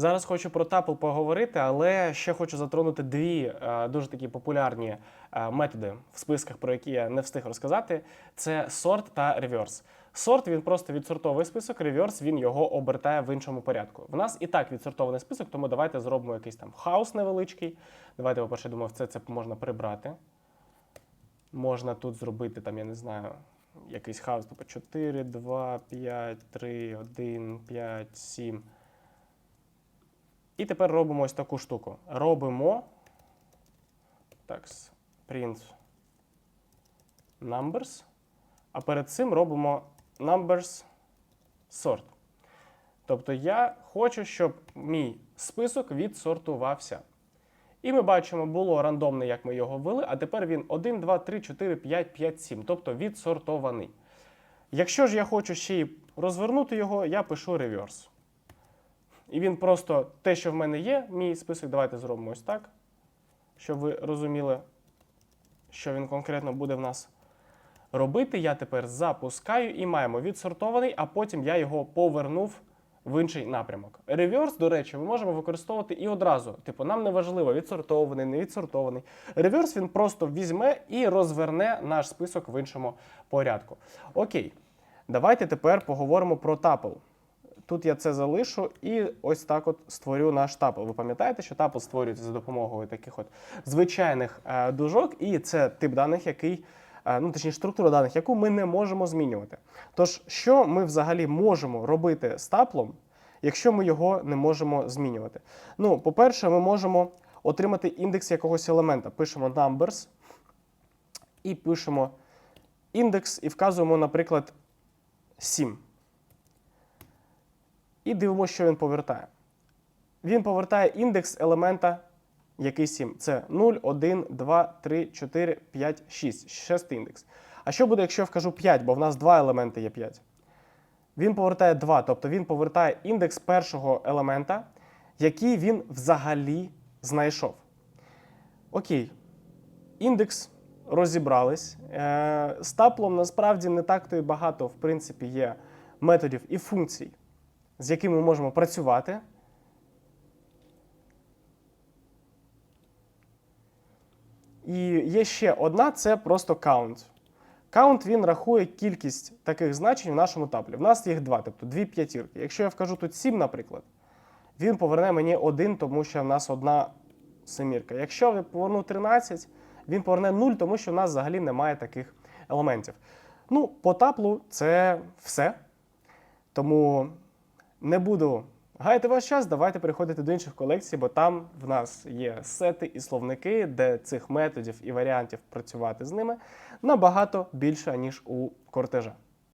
Зараз хочу про тапл поговорити, але ще хочу затронути дві е, дуже такі популярні е, методи в списках, про які я не встиг розказати. Це сорт та реверс. Сорт він просто відсортовує список, реверс він його обертає в іншому порядку. В нас і так відсортований список, тому давайте зробимо якийсь там хаос невеличкий. Давайте, по-перше, думаю, це, це можна прибрати. Можна тут зробити, там, я не знаю, якийсь хаос, типу 4, 2, 5, 3, 1, 5, 7. І тепер робимо ось таку штуку. Робимо так, print numbers, а перед цим робимо numbers sort. Тобто я хочу, щоб мій список відсортувався. І ми бачимо, було рандомне, як ми його ввели, а тепер він 1, 2, 3, 4, 5, 5, 7, тобто відсортований. Якщо ж я хочу ще й розвернути його, я пишу reverse. І він просто те, що в мене є, мій список, давайте зробимо ось так, щоб ви розуміли, що він конкретно буде в нас робити. Я тепер запускаю і маємо відсортований, а потім я його повернув в інший напрямок. Реверс, до речі, ми можемо використовувати і одразу. Типу, нам не важливо, відсортований, не відсортований. Реверс він просто візьме і розверне наш список в іншому порядку. Окей, давайте тепер поговоримо про тапл. Тут я це залишу і ось так от створю наш тапл. Ви пам'ятаєте, що тапл створюється за допомогою таких от звичайних е, дужок, і це тип даних, який, е, ну точніше, структура даних, яку ми не можемо змінювати. Тож, що ми взагалі можемо робити з таплом, якщо ми його не можемо змінювати? Ну, по-перше, ми можемо отримати індекс якогось елемента. Пишемо numbers і пишемо індекс і вказуємо, наприклад, 7. І дивимося, що він повертає. Він повертає індекс елемента, який 7. Це 0, 1, 2, 3, 4, 5, 6. Шестий індекс. А що буде, якщо я вкажу 5, бо в нас два елементи є 5? Він повертає 2, тобто він повертає індекс першого елемента, який він взагалі знайшов. Окей. Індекс розібрались. Е, З таплом насправді не так то і багато, в принципі, є методів і функцій, з якими ми можемо працювати. І є ще одна це просто count. Count він рахує кількість таких значень в нашому таблі. В нас їх два, тобто дві п'ятірки. Якщо я вкажу тут 7, наприклад, він поверне мені один, тому що в нас одна семірка. Якщо я поверну 13, він поверне 0, тому що в нас взагалі немає таких елементів. Ну, по таплу це все. Тому не буду гаяти ваш час, давайте переходити до інших колекцій, бо там в нас є сети і словники, де цих методів і варіантів працювати з ними набагато більше, ніж у кортежа.